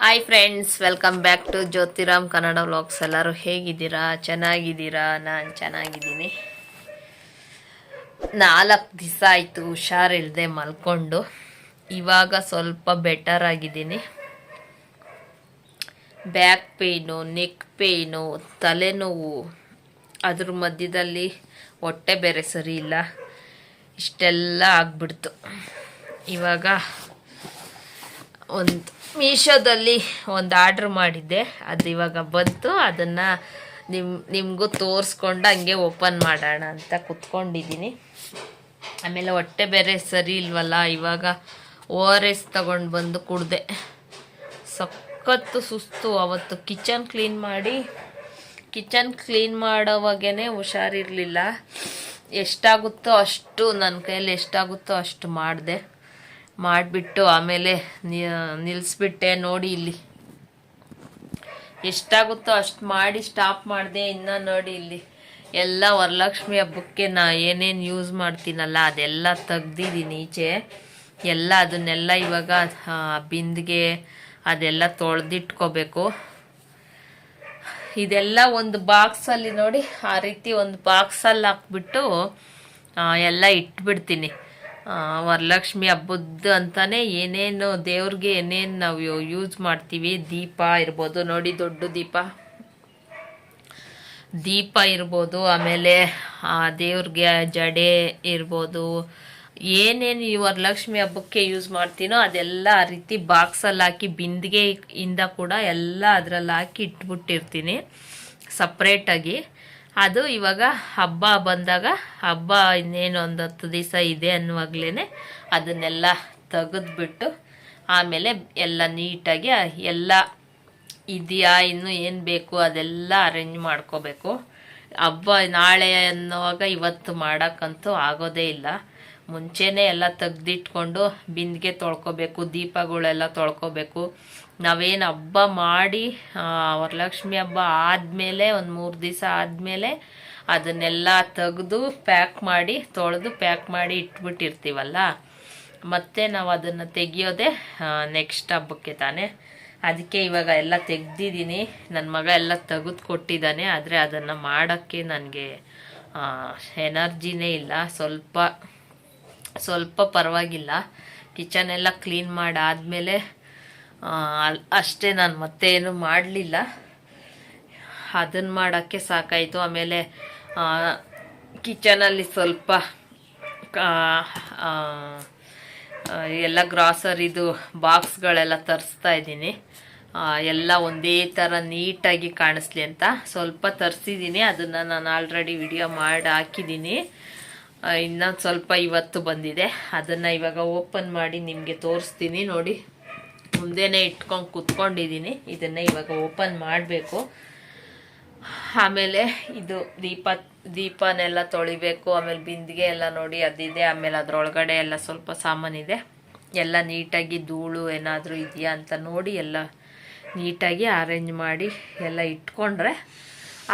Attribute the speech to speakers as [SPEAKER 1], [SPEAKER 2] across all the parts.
[SPEAKER 1] Hi friends welcome back to Jyothiram Kannada vlogs ಎಲ್ಲರೂ ಹೇಗಿದ್ದೀರಾ? ಚೆನ್ನಾಗಿದ್ದೀರಾ? ನಾನು ಚೆನ್ನಾಗಿದ್ದೀನಿ. ನಾಲ್ಕು ದಿವಸ ಆಯಿತು ಹುಷಾರಿಲ್ಲದೆ ಮಲ್ಕೊಂಡು. ಇವಾಗ ಸ್ವಲ್ಪ ಬೆಟರ್ ಆಗಿದ್ದೀನಿ. ಬ್ಯಾಕ್ ಪೇಯ್ನು ನೆಕ್ ಪೇಯ್ನು ತಲೆನೋವು. ಅದ್ರ ಮಧ್ಯದಲ್ಲಿ ಹೊಟ್ಟೆ ಬೇರೆ ಸರಿ ಇಲ್ಲ. ಇಷ್ಟೆಲ್ಲ ಆಗ್ಬಿಡ್ತು. ಇವಾಗ ಒಂದು ಮೀಶೋದಲ್ಲಿ ಒಂದು ಆರ್ಡ್ರ್ ಮಾಡಿದ್ದೆ. ಅದು ಇವಾಗ ಬಂತು. ಅದನ್ನು ನಿಮ್ಮ ನಿಮಗೂ ತೋರಿಸ್ಕೊಂಡು ಹಂಗೆ ಓಪನ್ ಮಾಡೋಣ ಅಂತ ಕುತ್ಕೊಂಡಿದ್ದೀನಿ. ಆಮೇಲೆ ಹೊಟ್ಟೆ ಬೇರೆ ಸರಿ ಇಲ್ವಲ್ಲ, ಇವಾಗ ಓ ಆರ್ ಎಸ್ ತಗೊಂಡು ಬಂದು ಕುಡ್ದೆ. ಸಖತ್ತು ಸುಸ್ತು ಅವತ್ತು. ಕಿಚನ್ ಕ್ಲೀನ್ ಮಾಡಿ, ಕಿಚನ್ ಕ್ಲೀನ್ ಮಾಡೋವಾಗೇ ಹುಷಾರಿರಲಿಲ್ಲ. ಎಷ್ಟಾಗುತ್ತೋ ಅಷ್ಟು ನನ್ನ ಕೈಯಲ್ಲಿ ಎಷ್ಟಾಗುತ್ತೋ ಅಷ್ಟು ಮಾಡಿದೆ. ಮಾಡಿಬಿಟ್ಟು ಆಮೇಲೆ ನಿಲ್ಲಿಸ್ಬಿಟ್ಟೆ ನೋಡಿ ಇಲ್ಲಿ. ಎಷ್ಟಾಗುತ್ತೋ ಅಷ್ಟು ಮಾಡಿ ಸ್ಟಾಪ್ ಮಾಡಿದೆ ಇನ್ನ ನೋಡಿ ಇಲ್ಲಿ. ಎಲ್ಲ ವರಲಕ್ಷ್ಮಿ ಹಬ್ಬಕ್ಕೆ ನಾ ಏನೇನು ಯೂಸ್ ಮಾಡ್ತೀನಲ್ಲ, ಅದೆಲ್ಲ ತೆಗ್ದಿದ್ದೀನಿ ಈಚೆ. ಎಲ್ಲ ಅದನ್ನೆಲ್ಲ ಇವಾಗ ಬಿಂದಿಗೆ ಅದೆಲ್ಲ ತೊಳೆದಿಟ್ಕೋಬೇಕು. ಇದೆಲ್ಲ ಒಂದು ಬಾಕ್ಸಲ್ಲಿ ನೋಡಿ, ಆ ರೀತಿ ಒಂದು ಬಾಕ್ಸಲ್ಲಿ ಹಾಕ್ಬಿಟ್ಟು ಎಲ್ಲ ಇಟ್ಬಿಡ್ತೀನಿ. ವರಲಕ್ಷ್ಮಿ ಹಬ್ಬದ ಅಂತಾನೆ ಏನೇನು ದೇವ್ರಿಗೆ ಏನೇನು ನಾವು ಯೂಸ್ ಮಾಡ್ತೀವಿ? ದೀಪ ಇರ್ಬೋದು. ನೋಡಿ ದೊಡ್ಡ ದೀಪ. ದೀಪ ಇರ್ಬೋದು. ಆಮೇಲೆ, ಆ, ದೇವ್ರಿಗೆ ಜಡೆ ಇರ್ಬೋದು. ಏನೇನು ಈ ವರಲಕ್ಷ್ಮಿ ಹಬ್ಬಕ್ಕೆ ಯೂಸ್ ಮಾಡ್ತೀನೋ ಅದೆಲ್ಲ ಆ ರೀತಿ ಬಾಕ್ಸಲ್ಲಿ ಹಾಕಿ ಬಿಂದಿಗೆ ಇಂದ ಕೂಡ ಎಲ್ಲ ಅದರಲ್ಲಿ ಹಾಕಿ ಇಟ್ಬಿಟ್ಟಿರ್ತೀನಿ. ಸಪ್ರೇಟಾಗಿ ಅದು ಇವಾಗ ಹಬ್ಬ ಬಂದಾಗ, ಹಬ್ಬ ಇನ್ನೇನು ಒಂದು ಹತ್ತು ದಿವಸ ಇದೆ ಅನ್ನುವಾಗ್ಲೇ ಅದನ್ನೆಲ್ಲ ತೆಗೆದ್ಬಿಟ್ಟು ಆಮೇಲೆ ಎಲ್ಲ ನೀಟಾಗಿ ಎಲ್ಲ ಇದೆಯಾ, ಇನ್ನು ಏನು ಬೇಕು ಅದೆಲ್ಲ ಅರೇಂಜ್ ಮಾಡ್ಕೋಬೇಕು. ಹಬ್ಬ ನಾಳೆ ಅನ್ನುವಾಗ ಇವತ್ತು ಮಾಡೋಕ್ಕಂತೂ ಆಗೋದೇ ಇಲ್ಲ. ಮುಂಚೆನೇ ಎಲ್ಲ ತೆಗ್ದಿಟ್ಕೊಂಡು ಬಿಂದಿಗೆ ತೊಳ್ಕೊಬೇಕು, ದೀಪಗಳೆಲ್ಲ ತೊಳ್ಕೊಬೇಕು. ನಾವೇನು ಹಬ್ಬ ಮಾಡಿ ವರಲಕ್ಷ್ಮಿ ಹಬ್ಬ ಆದಮೇಲೆ, ಒಂದು ಮೂರು ದಿವಸ ಆದಮೇಲೆ ಅದನ್ನೆಲ್ಲ ತೆಗೆದು ಪ್ಯಾಕ್ ಮಾಡಿ, ತೊಳೆದು ಪ್ಯಾಕ್ ಮಾಡಿ ಇಟ್ಬಿಟ್ಟಿರ್ತೀವಲ್ಲ? ಮತ್ತೆ ನಾವು ಅದನ್ನು ತೆಗಿಯೋದೆ ನೆಕ್ಸ್ಟ್ ಹಬ್ಬಕ್ಕೆ ತಾನೇ. ಅದಕ್ಕೆ ಇವಾಗ ಎಲ್ಲ ತೆಗ್ದಿದ್ದೀನಿ. ನನ್ನ ಮಗ ಎಲ್ಲ ತೆಗೆದು ಕೊಟ್ಟಿದ್ದಾನೆ. ಆದರೆ ಅದನ್ನು ಮಾಡೋಕ್ಕೆ ನನಗೆ ಎನರ್ಜಿನೇ ಇಲ್ಲ. ಸ್ವಲ್ಪ ಸ್ವಲ್ಪ ಪರವಾಗಿಲ್ಲ. ಕಿಚನ್ ಎಲ್ಲ ಕ್ಲೀನ್ ಮಾಡಾದಮೇಲೆ ಅಷ್ಟೇ ನಾನು ಮತ್ತೇನು ಮಾಡಲಿಲ್ಲ. ಅದನ್ನು ಮಾಡೋಕ್ಕೆ ಸಾಕಾಯಿತು. ಆಮೇಲೆ ಕಿಚನಲ್ಲಿ ಸ್ವಲ್ಪ ಎಲ್ಲ ಗ್ರಾಸರಿದು ಬಾಕ್ಸ್ಗಳೆಲ್ಲ ತರಿಸ್ತಾ ಇದ್ದೀನಿ. ಎಲ್ಲ ಒಂದೇ ಥರ ನೀಟಾಗಿ ಕಾಣಿಸ್ಲಿ ಅಂತ. ಸ್ವಲ್ಪ ತರಿಸಿದ್ದೀನಿ. ಅದನ್ನು ನಾನು ಆಲ್ರೆಡಿ ವಿಡಿಯೋ ಮಾಡಿ ಹಾಕಿದ್ದೀನಿ. ಇನ್ನೊಂದು ಸ್ವಲ್ಪ ಇವತ್ತು ಬಂದಿದೆ. ಅದನ್ನು ಇವಾಗ ಓಪನ್ ಮಾಡಿ ನಿಮಗೆ ತೋರಿಸ್ತೀನಿ. ನೋಡಿ. ಮುಂದೆನೇ ಇಟ್ಕೊಂಡು ಕುತ್ಕೊಂಡಿದ್ದೀನಿ ಇದನ್ನು ಇವಾಗ ಓಪನ್ ಮಾಡಬೇಕು. ಆಮೇಲೆ ಇದು ದೀಪ, ದೀಪನೆಲ್ಲ ತೊಳಿಬೇಕು. ಆಮೇಲೆ ಬಿಂದಿಗೆ ಎಲ್ಲ ನೋಡಿ ಅದಿದೆ ಆಮೇಲೆ ಅದರೊಳಗಡೆ ಎಲ್ಲ ಸ್ವಲ್ಪ ಸಾಮಾನಿದೆ ಎಲ್ಲ ನೀಟಾಗಿ ಧೂಳು ಏನಾದರೂ ಇದೆಯಾ ಅಂತ ನೋಡಿ ಎಲ್ಲ ನೀಟಾಗಿ ಅರೇಂಜ್ ಮಾಡಿ ಎಲ್ಲ ಇಟ್ಕೊಂಡ್ರೆ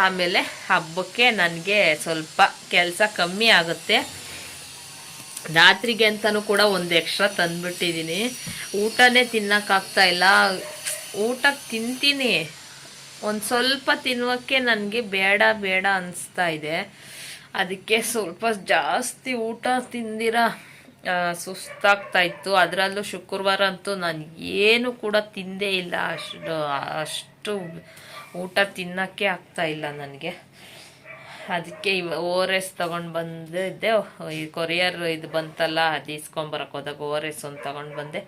[SPEAKER 1] ಆಮೇಲೆ ಹಬ್ಬಕ್ಕೆ ನನಗೆ ಸ್ವಲ್ಪ ಕೆಲಸ ಕಮ್ಮಿ ಆಗುತ್ತೆ. ರಾತ್ರಿಗೆ ಅಂತಲೂ ಕೂಡ ಒಂದು ಎಕ್ಸ್ಟ್ರಾ ತಂದುಬಿಟ್ಟಿದ್ದೀನಿ ಊಟನೇ ತಿನ್ನೋಕ್ಕಾಗ್ತಾ ಇಲ್ಲ. ಊಟ ತಿಂತೀನಿ. ಒಂದು ಸ್ವಲ್ಪ ತಿನ್ನೋಕ್ಕೆ ನನಗೆ ಬೇಡ ಬೇಡ ಅನಿಸ್ತಾ ಇದೆ. ಅದಕ್ಕೆ ಸ್ವಲ್ಪ ಜಾಸ್ತಿ ಊಟ ತಿಂದಿರ ಸುಸ್ತಾಗ್ತಾ ಇತ್ತು. ಅದರಲ್ಲೂ ಶುಕ್ರವಾರ ಅಂತೂ ನಾನು ಏನು ಕೂಡ ತಿಂದೇ ಇಲ್ಲ. ಅಷ್ಟು ಅಷ್ಟು ಊಟ ತಿನ್ನೋಕ್ಕೆ ಆಗ್ತಾ ಇಲ್ಲ ನನಗೆ. ಅದಕ್ಕೆ ಇವ ಓ ಆರ್ ಎಸ್ ತೊಗೊಂಡು ಬಂದಿದ್ದೆ ಈ ಕೊರಿಯರ್ ಇದು ಬಂತಲ್ಲ, ಅದು ಇಸ್ಕೊಂಬರಕ್ಕೆ ಹೋದಾಗ ಓ ಆರ್ ಎಸ್ ಒಂದು ತೊಗೊಂಡು ಬಂದೆ.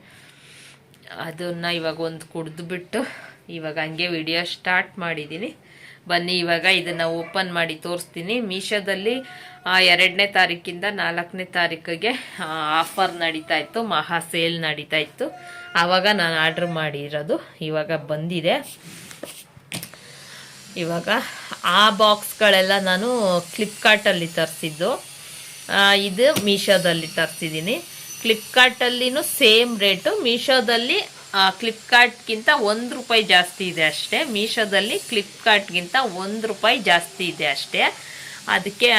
[SPEAKER 1] ಅದನ್ನು ಇವಾಗ ಒಂದು ಕುಡಿದ್ಬಿಟ್ಟು ಇವಾಗ ಹಂಗೆ ವಿಡಿಯೋ ಸ್ಟಾರ್ಟ್ ಮಾಡಿದ್ದೀನಿ ಬನ್ನಿ, ಇವಾಗ ಇದನ್ನು ಓಪನ್ ಮಾಡಿ ತೋರಿಸ್ತೀನಿ. ಮೀಶೋದಲ್ಲಿ ಎರಡನೇ ತಾರೀಕಿಂದ ನಾಲ್ಕನೇ ತಾರೀಕಿಗೆ ಆಫರ್ ನಡೀತಾ ಇತ್ತು. ಮಹಾ ಸೇಲ್ ನಡೀತಾ ಇತ್ತು. ಆವಾಗ ನಾನು ಆರ್ಡ್ರ್ ಮಾಡಿರೋದು ಇವಾಗ ಬಂದಿದೆ. ಇವಾಗ ಆ ಬಾಕ್ಸ್ಗಳೆಲ್ಲ ನಾನು ಫ್ಲಿಪ್ಕಾರ್ಟಲ್ಲಿ ತರಿಸಿದ್ದು. ಇದು ಮೀಶೋದಲ್ಲಿ ತರಿಸಿದ್ದೀನಿ. ಫ್ಲಿಪ್ಕಾರ್ಟಲ್ಲಿನೂ ಸೇಮ್ ರೇಟು. ಮೀಶೋದಲ್ಲಿ ಫ್ಲಿಪ್ಕಾರ್ಟ್ಗಿಂತ ಒಂದು ರೂಪಾಯಿ ಜಾಸ್ತಿ ಇದೆ ಅಷ್ಟೇ. ಮೀಶೋದಲ್ಲಿ ಫ್ಲಿಪ್ಕಾರ್ಟ್ಗಿಂತ ಒಂದು ರೂಪಾಯಿ ಜಾಸ್ತಿ ಇದೆ ಅಷ್ಟೇ. ಅದಕ್ಕೆ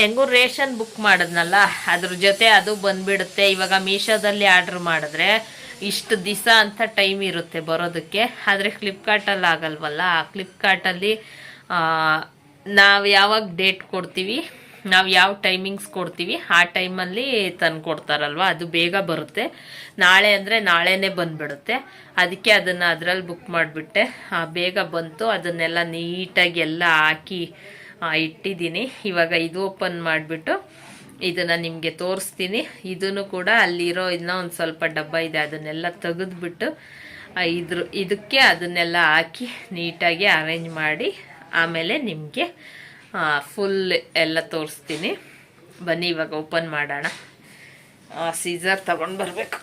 [SPEAKER 1] ಹೆಂಗೂ ರೇಷನ್ ಬುಕ್ ಮಾಡಿದ್ನಲ್ಲ, ಅದ್ರ ಜೊತೆ ಅದು ಬಂದುಬಿಡುತ್ತೆ. ಇವಾಗ ಮೀಶೋದಲ್ಲಿ ಆರ್ಡ್ರ್ ಮಾಡಿದ್ರೆ ಇಷ್ಟು ದಿವಸ ಅಂತ ಟೈಮ್ ಇರುತ್ತೆ ಬರೋದಕ್ಕೆ. ಆದರೆ ಫ್ಲಿಪ್ಕಾರ್ಟಲ್ಲಿ ಆಗಲ್ವಲ್ಲ? ಆ ಫ್ಲಿಪ್ಕಾರ್ಟಲ್ಲಿ ನಾವು ಯಾವಾಗ ಡೇಟ್ ಕೊಡ್ತೀವಿ, ನಾವು ಯಾವ ಟೈಮಿಂಗ್ಸ್ ಕೊಡ್ತೀವಿ, ಆ ಟೈಮಲ್ಲಿ ತಂದು ಕೊಡ್ತಾರಲ್ವ? ಅದು ಬೇಗ ಬರುತ್ತೆ. ನಾಳೆ ಅಂದರೆ ನಾಳೆನೇ ಬಂದುಬಿಡುತ್ತೆ. ಅದಕ್ಕೆ ಅದನ್ನು ಅದರಲ್ಲಿ ಬುಕ್ ಮಾಡಿಬಿಟ್ಟೆ. ಬೇಗ ಬಂತು. ಅದನ್ನೆಲ್ಲ ನೀಟಾಗಿ ಎಲ್ಲ ಹಾಕಿ ಇಟ್ಟಿದ್ದೀನಿ. ಇವಾಗ ಇದು ಓಪನ್ ಮಾಡಿಬಿಟ್ಟು ಇದನ್ನು ನಿಮಗೆ ತೋರಿಸ್ತೀನಿ. ಇದನ್ನು ಕೂಡ ಅಲ್ಲಿರೋ ಇನ್ನೂ ಒಂದು ಸ್ವಲ್ಪ ಡಬ್ಬ ಇದೆ, ಅದನ್ನೆಲ್ಲ ತೆಗೆದ್ಬಿಟ್ಟು ಇದ್ರ, ಇದಕ್ಕೆ ಅದನ್ನೆಲ್ಲ ಹಾಕಿ ನೀಟಾಗಿ ಅರೇಂಜ್ ಮಾಡಿ, ಆಮೇಲೆ ನಿಮಗೆ ಫುಲ್ ಎಲ್ಲ ತೋರಿಸ್ತೀನಿ. ಬನ್ನಿ, ಇವಾಗ ಓಪನ್ ಮಾಡೋಣ. ಸೀಸರ್ ತಗೊಂಡು ಬರಬೇಕು.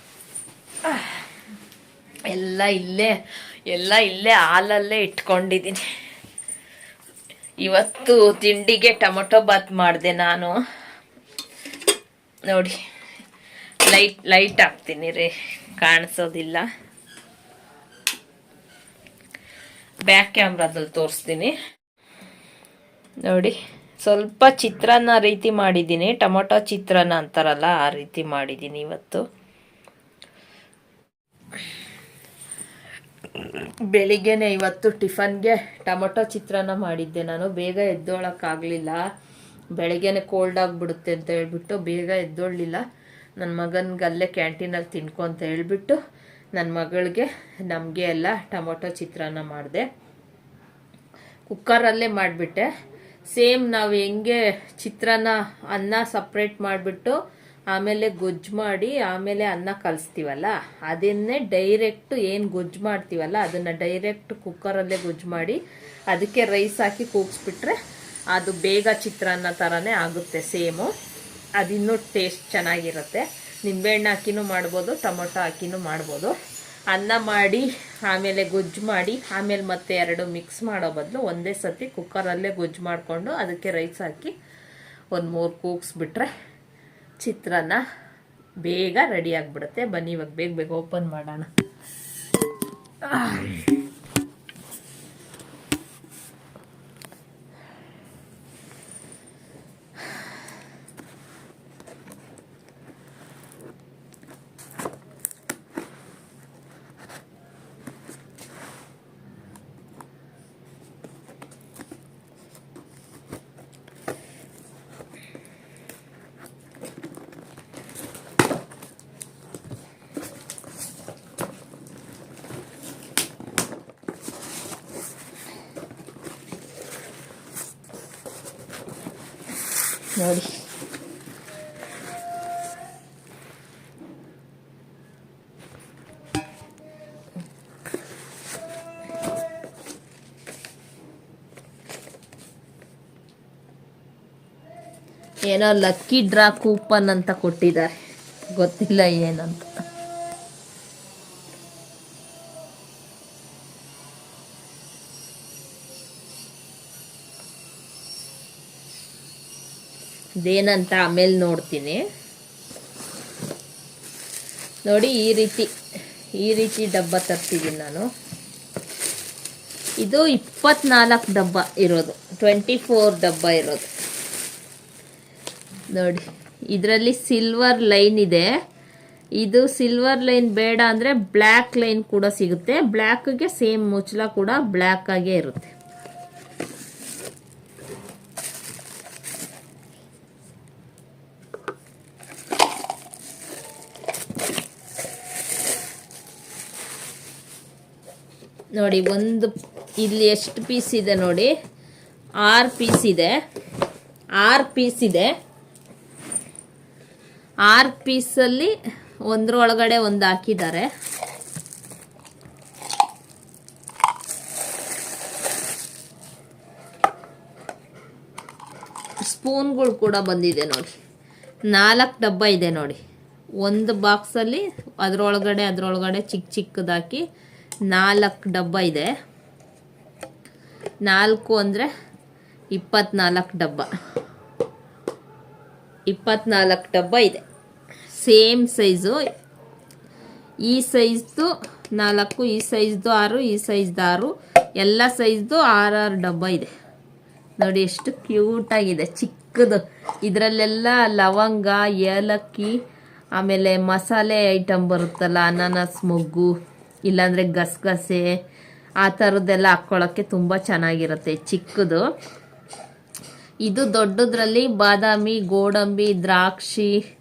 [SPEAKER 1] ಎಲ್ಲ ಇಲ್ಲೇ ಎಲ್ಲ ಇಲ್ಲೇ ಹಾಲಲ್ಲೇ ಇಟ್ಕೊಂಡಿದ್ದೀನಿ. ಇವತ್ತು ತಿಂಡಿಗೆ ಟೊಮೊಟೊ ಬಾತ್ ಮಾಡಿದೆ ನಾನು. ನೋಡಿ. ಲೈಟ್ ಲೈಟ್ ಹಾಕ್ತೀನಿ ರೀ. ಕಾಣಿಸೋದಿಲ್ಲ. ಬ್ಯಾಕ್ ಕ್ಯಾಮ್ರಾದಲ್ಲಿ ತೋರಿಸ್ತೀನಿ. ನೋಡಿ. ಸ್ವಲ್ಪ ಚಿತ್ರಾನ್ನ ರೀತಿ ಮಾಡಿದ್ದೀನಿ. ಟೊಮೊಟೊ ಚಿತ್ರಾನ್ನ ಅಂತಾರಲ್ಲ, ಆ ರೀತಿ ಮಾಡಿದ್ದೀನಿ ಇವತ್ತು. ಬೆಳಿಗ್ಗೆನೆ ಇವತ್ತು ಟಿಫನ್ಗೆ ಟೊಮೊಟೊ ಚಿತ್ರಾನ್ನ ಮಾಡಿದ್ದೆ ನಾನು. ಬೇಗ ಎದ್ದೋಳಕ್ಕಾಗಲಿಲ್ಲ. ಬೆಳಗ್ಗೆನೆ ಕೋಲ್ಡ್ ಆಗಿಬಿಡುತ್ತೆ ಅಂತ ಹೇಳ್ಬಿಟ್ಟು ಬೇಗ ಎದ್ದೊಳ್ಳಿಲ್ಲ. ನನ್ನ ಮಗನಿಗೆ ಅಲ್ಲೇ ಕ್ಯಾಂಟೀನಲ್ಲಿ ತಿನ್ಕೊ ಅಂತ ಹೇಳ್ಬಿಟ್ಟು ನನ್ನ ಮಗಳಿಗೆ ನಮಗೆ ಎಲ್ಲ ಟೊಮೊಟೊ ಚಿತ್ರಾನ್ನ ಮಾಡಿದೆ. ಕುಕ್ಕರಲ್ಲೇ ಮಾಡಿಬಿಟ್ಟೆ. ಸೇಮ್ ನಾವು ಹೆಂಗೆ ಚಿತ್ರಾನ್ನ ಅನ್ನ ಸಪ್ರೇಟ್ ಮಾಡಿಬಿಟ್ಟು ಆಮೇಲೆ ಗೊಜ್ಜು ಮಾಡಿ ಆಮೇಲೆ ಅನ್ನ ಕಲಿಸ್ತೀವಲ್ಲ, ಅದನ್ನೇ ಡೈರೆಕ್ಟ್ ಏನು ಗೊಜ್ಜು ಮಾಡ್ತೀವಲ್ಲ, ಅದನ್ನು ಡೈರೆಕ್ಟ್ ಕುಕ್ಕರಲ್ಲೇ ಗೊಜ್ಜು ಮಾಡಿ ಅದಕ್ಕೆ ರೈಸ್ ಹಾಕಿ ಕೂಗಿಸ್ಬಿಟ್ರೆ ಅದು ಬೇಗ ಚಿತ್ರಾನ್ನ ಥರನೇ ಆಗುತ್ತೆ, ಸೇಮು. ಅದಿನ್ನೂ ಟೇಸ್ಟ್ ಚೆನ್ನಾಗಿರುತ್ತೆ. ನಿಂಬೆಹಣ್ಣು ಹಾಕಿನೂ ಮಾಡ್ಬೋದು, ಟೊಮೊಟೊ ಹಾಕಿನೂ ಮಾಡ್ಬೋದು. ಅನ್ನ ಮಾಡಿ, ಆಮೇಲೆ ಗೊಜ್ಜು ಮಾಡಿ, ಆಮೇಲೆ ಮತ್ತೆ ಎರಡು ಮಿಕ್ಸ್ ಮಾಡೋ ಬದಲು ಒಂದೇ ಸತಿ ಕುಕ್ಕರಲ್ಲೇ ಗೊಜ್ಜು ಮಾಡಿಕೊಂಡು ಅದಕ್ಕೆ ರೈಸ್ ಹಾಕಿ ಒಂದು ಮೂರು ಕೂಗಿಸ್ಬಿಟ್ರೆ ಚಿತ್ರಾನ್ನ ಬೇಗ ರೆಡಿ ಆಗಿಬಿಡುತ್ತೆ. ಬನ್ನಿ ಇವಾಗ ಬೇಗ ಬೇಗ ಓಪನ್ ಮಾಡೋಣ. ನೋಡಿ ಏನೋ ಲಕ್ಕಿ ಡ್ರಾ ಕೂಪನ್ ಅಂತ ಕೊಟ್ಟಿದ್ದಾರೆ. ಗೊತ್ತಿಲ್ಲ ಏನಂತ. ಇದೇನಂತ ಆಮೇಲೆ ನೋಡ್ತೀನಿ. ನೋಡಿ ಈ ರೀತಿ ಈ ರೀತಿ ಡಬ್ಬ ತರ್ತಿದ್ದೀನಿ ನಾನು. ಇದು ಇಪ್ಪತ್ನಾಲ್ಕು ಡಬ್ಬ ಇರೋದು, ಟ್ವೆಂಟಿ ಫೋರ್ ಡಬ್ಬ ಇರೋದು. ನೋಡಿ, ಇದರಲ್ಲಿ ಸಿಲ್ವರ್ ಲೈನ್ ಇದೆ. ಇದು ಸಿಲ್ವರ್ ಲೈನ್ ಬೇಡ ಅಂದರೆ ಬ್ಲ್ಯಾಕ್ ಲೈನ್ ಕೂಡ ಸಿಗುತ್ತೆ. ಬ್ಲ್ಯಾಕ್ಗೆ ಸೇಮ್ ಮುಚ್ಚಲ ಕೂಡ ಬ್ಲ್ಯಾಕ್ ಆಗೇ ಇರುತ್ತೆ. ನೋಡಿ, ಒಂದು ಇಲ್ಲಿ ಎಷ್ಟು ಪೀಸ್ ಇದೆ ನೋಡಿ. ಆರು ಪೀಸ್ ಇದೆ. ಆರು ಪೀಸ್ ಇದೆ. ಆರು ಪೀಸಲ್ಲಿ ಒಂದರೊಳಗಡೆ ಒಂದು ಹಾಕಿದ್ದಾರೆ. ಸ್ಪೂನ್ಗಳು ಕೂಡ ಬಂದಿದೆ ನೋಡಿ. ನಾಲ್ಕು ಡಬ್ಬ ಇದೆ ನೋಡಿ. ಒಂದು ಬಾಕ್ಸಲ್ಲಿ ಅದರೊಳಗಡೆ ಅದರೊಳಗಡೆ ಚಿಕ್ಕ ಚಿಕ್ಕದಾಕಿ ನಾಲ್ಕು ಡಬ್ಬ ಇದೆ. ನಾಲ್ಕು ಅಂದರೆ ಇಪ್ಪತ್ನಾಲ್ಕು ಡಬ್ಬ. ಇಪ್ಪತ್ನಾಲ್ಕು ಡಬ್ಬ ಇದೆ. Same size. ಈ ಸೈಜ್ದು ನಾಲ್ಕು, ಈ ಸೈಜ್ದು ಆರು, ಈ ಸೈಜ್ದು ಆರು. ಎಲ್ಲ ಸೈಜ್ದು ಆರಾರು ಡಬ್ಬ ಇದೆ. ನೋಡಿ ಎಷ್ಟು ಕ್ಯೂಟಾಗಿದೆ ಚಿಕ್ಕದು. ಇದರಲ್ಲೆಲ್ಲ ಲವಂಗ, ಏಲಕ್ಕಿ, ಆಮೇಲೆ ಮಸಾಲೆ ಐಟಮ್ ಬರುತ್ತಲ್ಲ, ಅನಾನಸ್, ಮೊಗ್ಗು. ಇಲ್ಲಾಂದರೆ ಗಸಗಸೆ, ಆ ಥರದ್ದೆಲ್ಲ ಹಾಕ್ಕೊಳ್ಳೋಕ್ಕೆ ತುಂಬ ಚೆನ್ನಾಗಿರುತ್ತೆ ಚಿಕ್ಕದು. ಇದು ದೊಡ್ಡದ್ರಲ್ಲಿ ಬಾದಾಮಿ, ಗೋಡಂಬಿ, ದ್ರಾಕ್ಷಿ,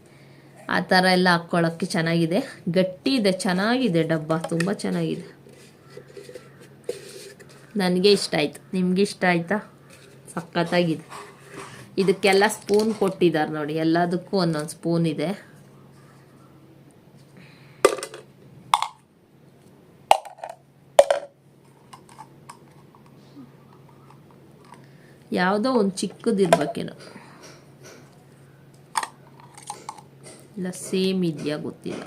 [SPEAKER 1] ಆ ಥರ ಎಲ್ಲ ಹಾಕ್ಕೊಳ್ಳೋಕ್ಕೆ ಚೆನ್ನಾಗಿದೆ. ಗಟ್ಟಿ ಇದೆ, ಚೆನ್ನಾಗಿದೆ ಡಬ್ಬ, ತುಂಬ ಚೆನ್ನಾಗಿದೆ. ನನಗೆ ಇಷ್ಟ ಆಯಿತು. ನಿಮಗೆ ಇಷ್ಟ ಆಯ್ತಾ? ಸಖತ್ತಾಗಿದೆ. ಇದಕ್ಕೆಲ್ಲ ಸ್ಪೂನ್ ಕೊಟ್ಟಿದ್ದಾರೆ ನೋಡಿ, ಎಲ್ಲದಕ್ಕೂ ಒಂದೊಂದು ಸ್ಪೂನ್ ಇದೆ. ಯಾವುದೋ ಒಂದು ಚಿಕ್ಕದಿರ್ಬೇಕೇನೋ. ಇಲ್ಲ ಸೇಮ್ ಇದೆಯಾ ಗೊತ್ತಿಲ್ಲ.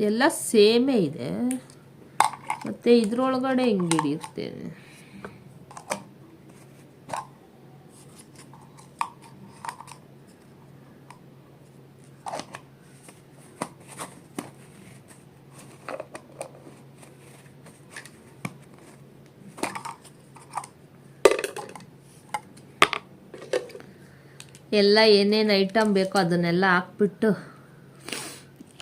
[SPEAKER 1] ಎಲ್ಲ ಸೇಮೇ ಇದೆ. ಮತ್ತು ಇದ್ರೊಳಗಡೆ ಹೆಂಗೆ ಎಲ್ಲ ಏನೇನು ಐಟಮ್ ಬೇಕೋ ಅದನ್ನೆಲ್ಲ ಹಾಕ್ಬಿಟ್ಟು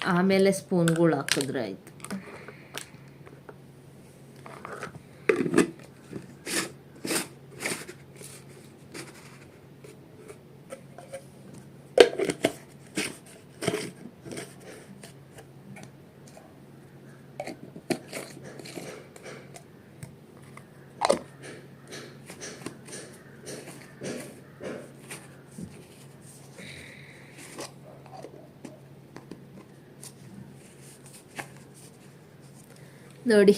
[SPEAKER 1] ಆಮೇಲೆ ಸ್ಪೂನ್ಗಳು ಹಾಕಿದ್ರೆ ಆಯ್ತು. ನೋಡಿ.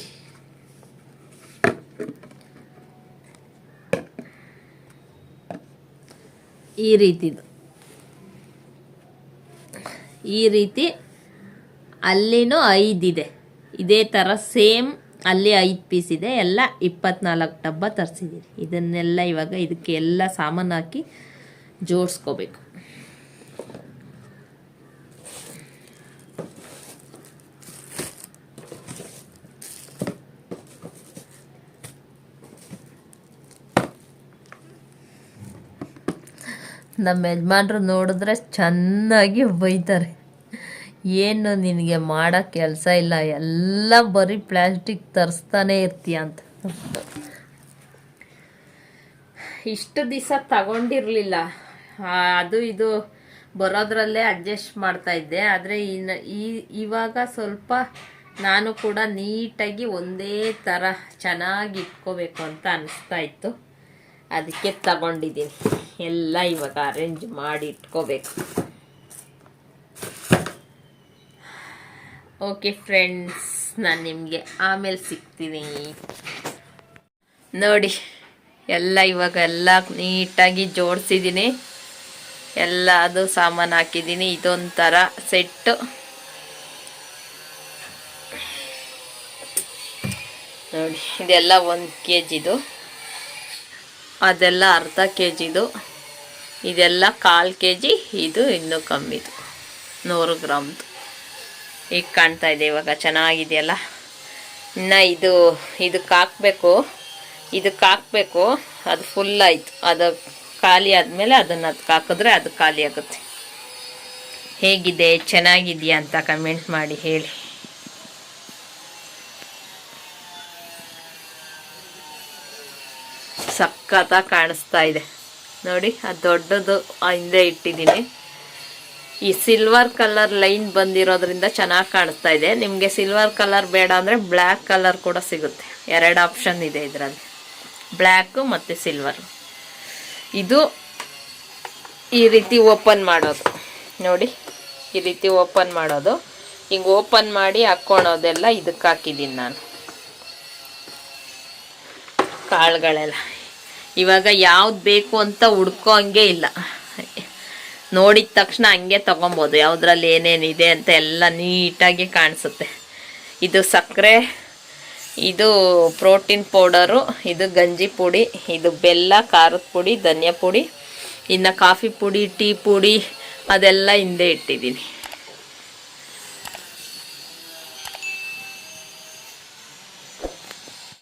[SPEAKER 1] ಈ ರೀತಿದು. ಈ ರೀತಿ ಅಲ್ಲಿನೂ ಐದಿದೆ. ಇದೇ ಥರ ಸೇಮ್ ಅಲ್ಲಿ ಐದು ಪೀಸ್ ಇದೆ. ಎಲ್ಲ ಇಪ್ಪತ್ನಾಲ್ಕು ಡಬ್ಬ ತರಿಸಿದ್ದೀನಿ ಇದನ್ನೆಲ್ಲ ಇವಾಗ ಇದಕ್ಕೆ ಎಲ್ಲ ಸಾಮಾನು ಹಾಕಿ ಜೋಡಿಸ್ಕೋಬೇಕು. ನಮ್ಮ ಯಜಮಾನ್ರು ನೋಡಿದ್ರೆ ಚೆನ್ನಾಗಿ ಬೈತಾರೆ. ಏನು ನಿನಗೆ ಮಾಡೋ ಕೆಲಸ ಇಲ್ಲ, ಎಲ್ಲ ಬರೀ ಪ್ಲಾಸ್ಟಿಕ್ ತರಿಸ್ತಾನೆ ಇರ್ತೀಯ ಅಂತ. ಇಷ್ಟು ದಿವಸ ತಗೊಂಡಿರಲಿಲ್ಲ. ಅದು ಇದು ಬರೋದ್ರಲ್ಲೇ ಅಡ್ಜಸ್ಟ್ ಮಾಡ್ತಾ ಇದ್ದೆ. ಆದರೆ ಈ, ಇವಾಗ ಸ್ವಲ್ಪ ನಾನು ಕೂಡ ನೀಟಾಗಿ ಒಂದೇ ಥರ ಚೆನ್ನಾಗಿ ಇಟ್ಕೋಬೇಕು ಅಂತ ಅನಿಸ್ತಾ ಇತ್ತು. ಅದಕ್ಕೆ ತಗೊಂಡಿದ್ದೀನಿ. ಎಲ್ಲ ಇವಾಗ ಅರೇಂಜ್ ಮಾಡಿ ಇಟ್ಕೋಬೇಕು. ಓಕೆ ಫ್ರೆಂಡ್ಸ್ ನಾನು ನಿಮಗೆ ಆಮೇಲೆ ಸಿಗ್ತೀನಿ. ನೋಡಿ, ಎಲ್ಲ ಇವಾಗ ಎಲ್ಲ ನೀಟಾಗಿ ಜೋಡಿಸಿದ್ದೀನಿ ಎಲ್ಲ ಅದು ಸಾಮಾನು ಹಾಕಿದ್ದೀನಿ ಇದೊಂಥರ ಸೆಟ್ಟು. ನೋಡಿ, ಇದೆಲ್ಲ ಒಂದು ಕೆ ಜಿದು ಅದೆಲ್ಲ ಅರ್ಧ ಕೆ ಜಿದು ಇದೆಲ್ಲ ಕಾಲು ಕೆ ಜಿ ಇದು ಇನ್ನೂ ಕಮ್ಮಿದು. ನೂರು ಗ್ರಾಮ್ದು. ಈಗ ಕಾಣ್ತಾ ಇದೆ ಇವಾಗ, ಚೆನ್ನಾಗಿದೆಯಲ್ಲ? ಇನ್ನು ಇದು ಇದಕ್ಕೆ ಹಾಕಬೇಕು ಇದಕ್ಕೆ ಹಾಕಬೇಕು ಅದು ಫುಲ್ ಆಯಿತು. ಅದು ಖಾಲಿ ಆದಮೇಲೆ ಅದನ್ನು ಅದಕ್ಕೆ ಹಾಕಿದ್ರೆ ಅದು ಖಾಲಿ ಆಗುತ್ತೆ. ಹೇಗಿದೆ, ಚೆನ್ನಾಗಿದೆಯಾ ಅಂತ ಕಮೆಂಟ್ ಮಾಡಿ ಹೇಳಿ. ಸಖತ್ತಾಗಿ ಕಾಣಿಸ್ತಾ ಇದೆ. ನೋಡಿ ಅದು ದೊಡ್ಡದು ಹಿಂದೆ ಇಟ್ಟಿದ್ದೀನಿ. ಈ ಸಿಲ್ವರ್ ಕಲರ್ ಲೈನ್ ಬಂದಿರೋದ್ರಿಂದ ಚೆನ್ನಾಗಿ ಕಾಣಿಸ್ತಾ ಇದೆ. ನಿಮಗೆ ಸಿಲ್ವರ್ ಕಲರ್ ಬೇಡ ಅಂದರೆ ಬ್ಲ್ಯಾಕ್ ಕಲರ್ ಕೂಡ ಸಿಗುತ್ತೆ. ಎರಡು ಆಪ್ಷನ್ ಇದೆ ಇದರಲ್ಲಿ. ಬ್ಲ್ಯಾಕು ಮತ್ತು ಸಿಲ್ವರ್ ಇದು ಈ ರೀತಿ ಓಪನ್ ಮಾಡೋದು. ನೋಡಿ, ಈ ರೀತಿ ಓಪನ್ ಮಾಡೋದು. ಹಿಂಗೆ ಓಪನ್ ಮಾಡಿ ಹಾಕ್ಕೊಳೋದೆಲ್ಲ ಇದಕ್ಕೆ ಹಾಕಿದ್ದೀನಿ ನಾನು. ಕಾಳುಗಳೆಲ್ಲ. ಇವಾಗ ಯಾವ್ದು ಬೇಕು ಅಂತ ಹುಡ್ಕೋ ಹಂಗೆ ಇಲ್ಲ. ನೋಡಿದ ತಕ್ಷಣ ಹಂಗೆ ತೊಗೊಬೋದು. ಯಾವುದ್ರಲ್ಲಿ ಏನೇನಿದೆ ಅಂತ ಎಲ್ಲ ನೀಟಾಗಿ ಕಾಣಿಸುತ್ತೆ. ಇದು ಸಕ್ಕರೆ, ಇದು ಪ್ರೋಟೀನ್ ಪೌಡರು, ಇದು ಗಂಜಿ ಪುಡಿ, ಇದು ಬೆಲ್ಲ, ಖಾರದ ಪುಡಿ, ಧನಿಯಾ ಪುಡಿ, ಇನ್ನು ಕಾಫಿ ಪುಡಿ, ಟೀ ಪುಡಿ ಅದೆಲ್ಲ ಹಿಂದೆ ಇಟ್ಟಿದ್ದೀನಿ.